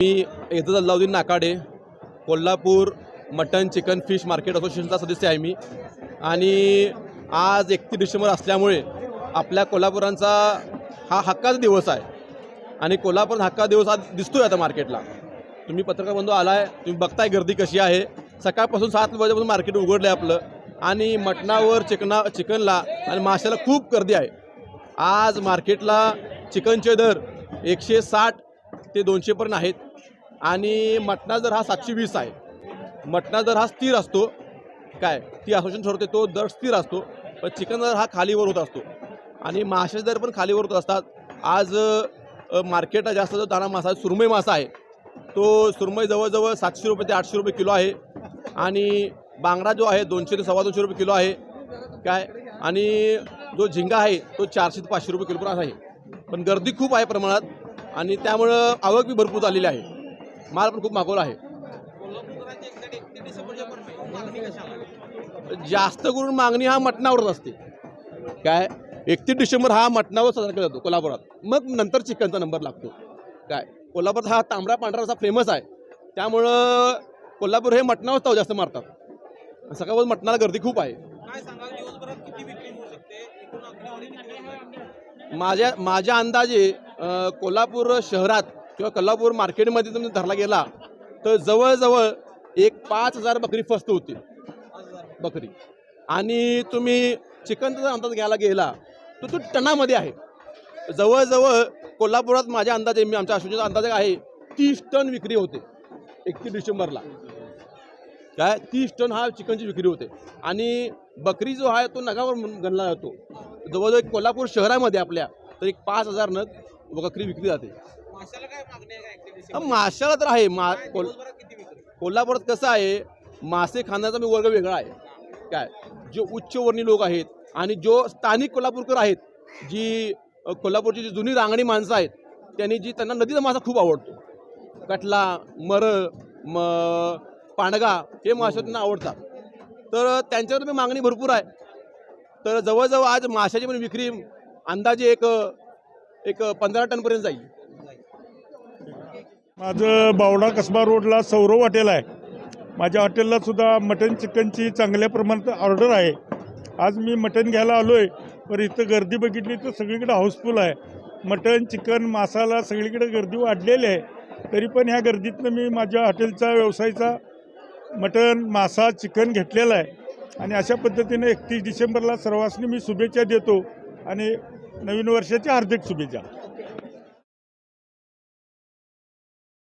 मी इथं Allauddin Nakade Kolhapur mutton chicken fish market असोसिएशनचा सदस्य आहे मी. आणि आज एकतीस डिसेंबर असल्यामुळे आपल्या कोल्हापुरांचा हा हक्काचा दिवस आहे. आणि कोल्हापूर हक्का दिवस आज दिसतोय आता मार्केटला. तुम्ही पत्रकार बंधू आलाय तुम्ही बघताय गर्दी कशी आहे. सकाळपासून सात वाजेपासून मार्केट उघडलं आहे आपलं. आणि मटणावर चिकना चिकनला आणि माशाला खूप गर्दी आहे. आज मार्केटला चिकनचे दर एकशे साठ ते दोनशेपर्यंत आहेत. आणि मटणा दर हा सातशे वीस आहे मटणा दर हा स्थिर असतो काय ती असोसिएशन ठरवते तो दर स्थिर असतो पण चिकन दर हा खालीवर होत असतो आणि माशाचे दर पण खालीवर होत असतात आज मार्केट मार्केटला जास्त जो दाणा मासा आहे, सुरमई मासा आहे तो सुरमई जवळजवळ सातशे रुपये ते आठशे रुपये किलो आहे आणि बांगडा जो आहे दोनशे ते सव्वा दोनशे रुपये किलो आहे काय आणि जो झिंगा आहे तो चारशे ते पाचशे रुपये किलोपर्यंत आहे पण गर्दी खूप आहे प्रमाणात आणि त्यामुळं आवक बी भरपूर झालेली आहे. माल पण खूप मागवला आहे. जास्त करून मागणी हा मटणावरच असते. काय? एकतीस डिसेंबर हा मटणावर साजरा केला जातो कोल्हापुरात. मग नंतर चिकनचा नंबर लागतो. काय? कोल्हापुरात हा तांबडा पांढरा असा फेमस आहे. त्यामुळं कोल्हापूर हे मटणावर ताव जास्त मारतात. सकाळपासून मटणाला गर्दी खूप आहे. माझ्या माझ्या अंदाजे कोल्हापूर शहरात किंवा कोल्हापूर मार्केटमध्ये तुम्ही धरला गेला तर जवळजवळ एक पाच हजार बकरी फस्त होती. बकरी. आणि तुम्ही चिकनचा जर अंदाज घ्यायला गेला तर तो टनामध्ये आहे. जवळजवळ कोल्हापुरात माझ्या अंदाजे मी आमच्या अश्विनीचा अंदाज आहे तीस टन विक्री होते एकतीस डिसेंबरला. काय? तीस टन हा चिकनची विक्री होते. आणि बकरी जो आहे तो नगावर म्हणून गणला जातो. जवळजवळ कोल्हापूर शहरामध्ये आपल्या तर एक पाच हजार नग बकरी विकली जाते. माशाला तर आहे मा कोल कोल्हापुरात कसं आहे मासे खाण्याचा मी वर्ग वेगळा आहे. काय? जो उच्चवर्णीय लोक आहेत आणि जो स्थानिक कोल्हापूरकर आहेत जी कोल्हापूरची जी जुनी रांगणी माणसं आहेत त्यांनी जी त्यांना नदीचा मासा खूप आवडतो. कटला मर म पांडगा हे मासे त्यांना आवडतात. तर त्यांच्यावर मी मागणी भरपूर आहे. तर जवळजवळ आज माशाची पण विक्री अंदाजे एक एक पंधरा टनपर्यंत जाईल. माझं बावडा कसबा रोडला सौरव हॉटेल आहे. माझ्या हॉटेलला सुद्धा मटन चिकनची चांगल्या प्रमाणात ऑर्डर आहे. आज मी मटन घ्यायला आलो आहे पण इथं गर्दी बघितली तर सगळीकडे हाऊसफुल आहे. मटन चिकन मासाला सगळीकडे गर्दी वाढलेली आहे. तरी पण ह्या गर्दीतनं मी माझ्या हॉटेलचा व्यवसायाचा मटन मासा चिकन घेतलेला आहे. आणि अशा पद्धतीने एकतीस डिसेंबरला सर्वांनी मी शुभेच्छा देतो आणि नवीन वर्षाच्या हार्दिक शुभेच्छा.